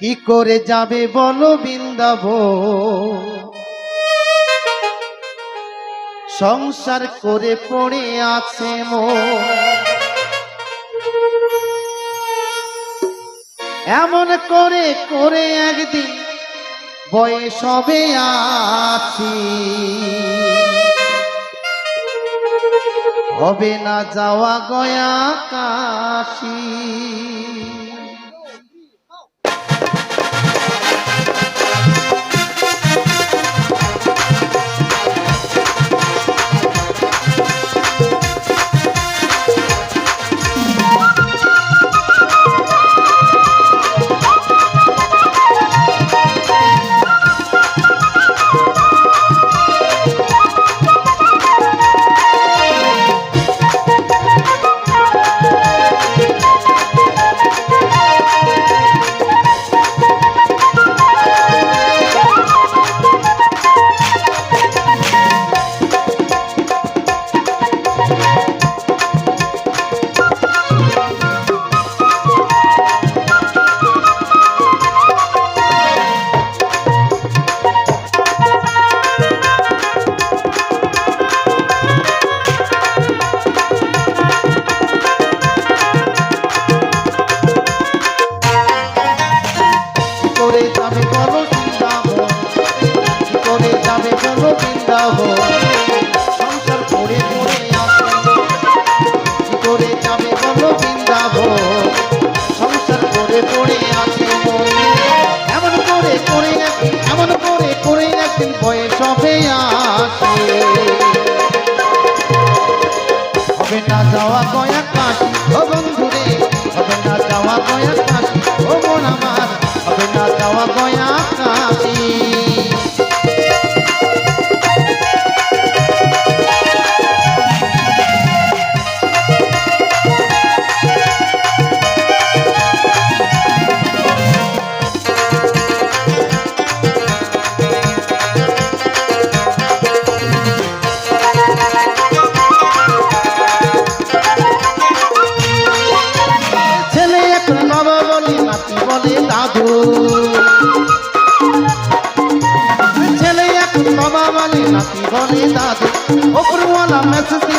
কি করে যাবে বলো বৃন্দাব সংসার করে পড়ে আছে মো এমন করে করে একদিন বয়স হবে আছি। হবে না যাওয়া গয়া কাশি।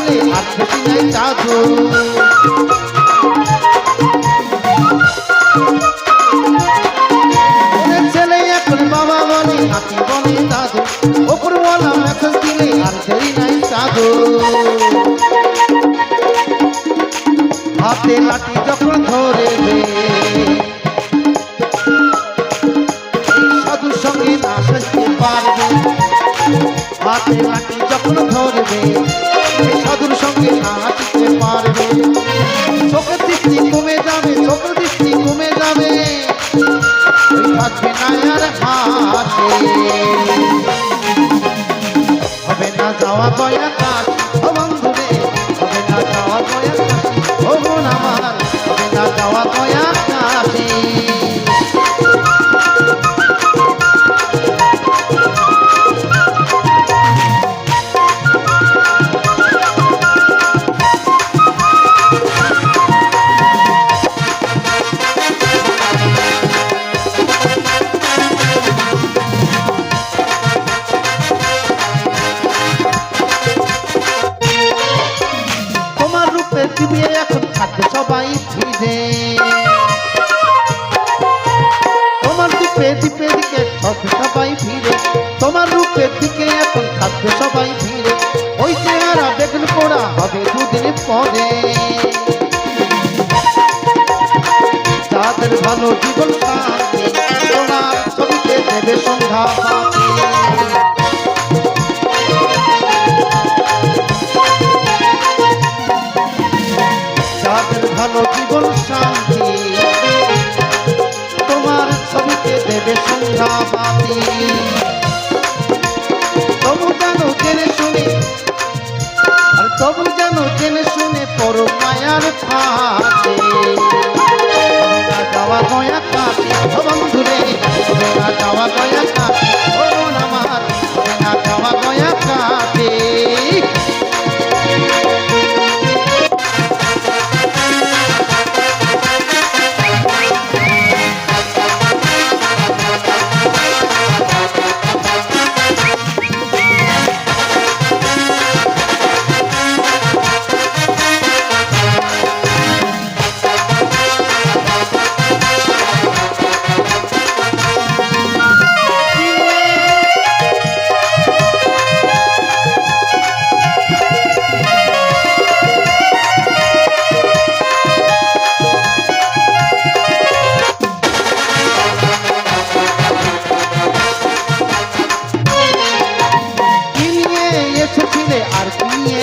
দিলে আর বেশি নাই ওরে ছেলে এখন বাবা বলে নাতি বলে দাদু। ওপরওয়ালা মেসেজ দিলে আর দেরি নাই জাদু হাতে লাঠি যখন এই সাধুর সঙ্গে না সাজতে পারবে হাতে লাঠি যখন ধরবে হবে না যাওয়া ফিরে তোমার রূপে দিকে দিকে থাকবে সবাই ফিরে। তোমার রূপের দিকে এখন থাকবে সবাই ফিরে। ওই চেহারা বেগুন পোড়া হবে দুদিন পরে। ভালো জীবন শান্তি তোমার ছবিতে দেবে সন্ধ্যা। বাতি তবু যেন জেনে শুনে, আর তবু যেন জেনে শুনে পর মায়ার গয়া ও বন্ধুরে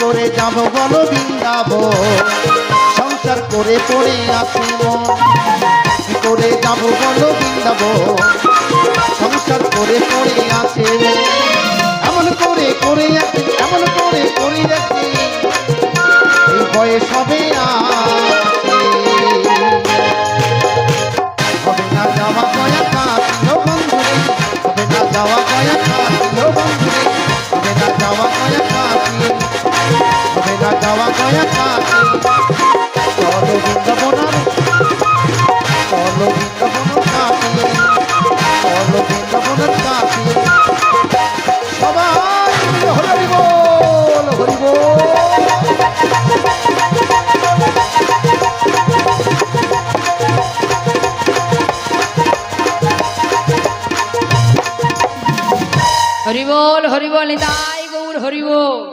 করে যাব বল বৃন্দাব সংসার করে পড়ে কি করে যাব বল বৃন্দাব সংসার করে পড়ে আছে মন। এমন করে করে আছে, এমন করে করে আছে। যাওয়া গয়া কাটি চলো বৃন্দাবনার চলো বৃন্দাবনার কাটি চলো গৌর হরিবল।